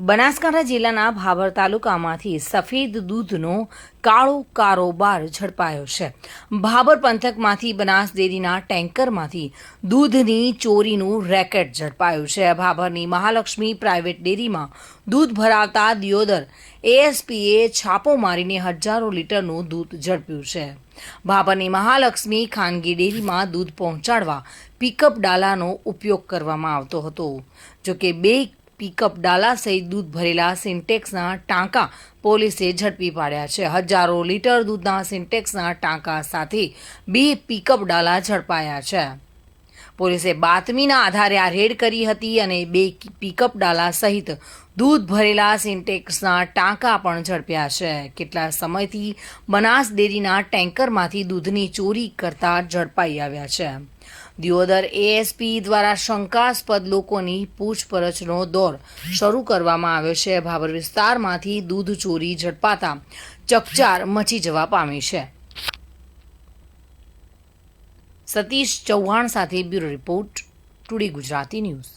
બનાસકાંઠા જિલ્લાના ભાભર તાલુકામાંથી સફેદ દૂધનો કાળો કારોબાર ઝડપાયો છે. ભાભર પંથકમાંથી બનાસ ડેરીના ટેન્કરમાંથી દૂધની ચોરીનું રેકેટ ઝડપાયું છે. ભાભરની મહાલક્ષ્મી પ્રાઇવેટ ડેરીમાં દૂધ ભરાવતા દિયોદર એએસપીએ છાપો મારીને હજારો લીટરનું દૂધ ઝડપ્યું છે. ભાભરની મહાલક્ષ્મી ખાનગી ડેરીમાં દૂધ પહોંચાડવા પિકઅપ ડાલાનો ઉપયોગ કરવામાં આવતો હતો. જોકે બે પિકઅપ ડાલા સહિત દૂધ ભરેલા સિન્ટેક્સના ટાંકા પોલીસે ઝડપી પાડ્યા છે. હજારો લીટર દૂધના સિન્ટેક્સના ટાંકા સાથે બે પિકઅપ ડાલા ઝડપાયા છે. પોલીસે બાતમીના આધારે આ રેડ કરી હતી અને બે પિકઅપ ડાલા સહિત દૂધ ભરેલા સિન્ટેક્સના ટાંકા પણ ઝડપ્યા છે. કેટલા સમયથી બનાસ ડેરીના ટેન્કરમાંથી દૂધની ચોરી કરતા ઝડપાઈ આવ્યા છે. દિયોદર એએસપી દ્વારા શંકાસ્પદ લોકોની પૂછપરછનો દોર શરૂ કરવામાં આવ્યો છે. ભાભર વિસ્તારમાંથી દૂધ ચોરી ઝડપાતા ચકચાર મચી જવા પામી છે. સતીશ ચૌહાણ સાથે bureau report today Gujarati news.